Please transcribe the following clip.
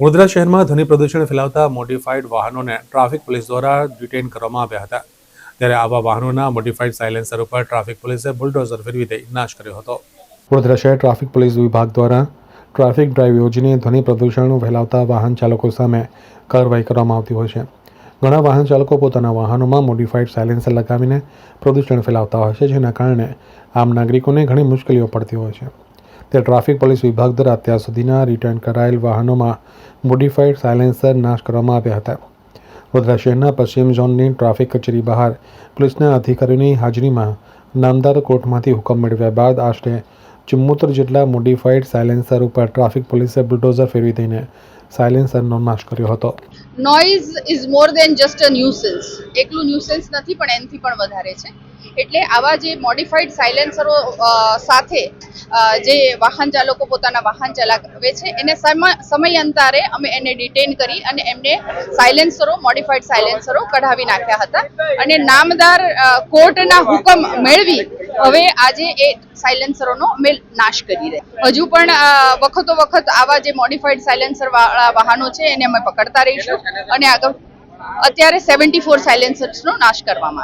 વડોદરા શહેરમાં ધ્વનિ પ્રદૂષણ ફેલાવતા મોડિફાઈડ વાહનોને ટ્રાફિક પોલીસ દ્વારા ડિટેન કરવામાં આવ્યા હતા. ત્યારે આવા વાહનોના મોડિફાઈડ સાયલેન્સર ઉપર ટ્રાફિક પોલીસે બુલડોઝર ફેરવી દઈ નાશ કર્યો હતો. વડોદરા શહેર ટ્રાફિક પોલીસ વિભાગ દ્વારા ટ્રાફિક ડ્રાઈવ યોજીને ધ્વનિ પ્રદૂષણ ફેલાવતા વાહન ચાલકો સામે કાર્યવાહી કરવામાં આવતી હોય છે. ઘણા વાહન ચાલકો પોતાના વાહનોમાં મોડિફાઈડ સાયલેન્સર લગાવીને પ્રદૂષણ ફેલાવતા હોય છે, જેના કારણે આમ નાગરિકોને ઘણી મુશ્કેલીઓ પડતી હોય છે. તે ટ્રાફિક પોલીસ વિભાગ દ્વારા અત્યાર સુધીના રિટર્ન કરાયેલ વાહનોમાં મોડિફાઈડ સાયલેન્સર નાશ કરવામાં આવ્યા હતા. વડોદરા શહેરના પશ્ચિમ ઝોનની ટ્રાફિક કચેરી બહાર પોલીસના અધિકારીઓની હાજરીમાં નામદાર કોર્ટમાંથી હુકમ મેળવ્યા બાદ આશરે ચુમ્મોતર જેટલા મોડિફાઈડ સાયલેન્સર ઉપર ટ્રાફિક પોલીસે બુલડોઝર ફેરવી દઈને સાયલેન્સરનો નાશ કર્યો હતો. Noise is more than just a nuisance એકલું ન્યુસન્સ નથી, પણ એનાથી પણ વધારે છે. એટલે આવા જે મોડિફાઈડ સાયલેન્સરો સાથે જે વાહન ચાલકો પોતાના વાહન ચલાવે છે, એને સમ- સમયાંતરે અમે એને ડિટેન કરી અને એમને સાયલેન્સરો મોડિફાઈડ સાયલેન્સરો કઢાવી નાખ્યા હતા. અને નામદાર કોર્ટના હુકમ મેળવી હવે આજે એ સાયલેન્સરોનો અમે નાશ કરી રહ્યા હજુ પણ વખતો વખત આવા જે મોડિફાઈડ સાયલેન્સર વાળા વાહનો છે એને અમે પકડતા રહીશું અને આગળ અત્યારે સેવન્ટી ફોર સાયલેન્સર્સનો નાશ કરવામાં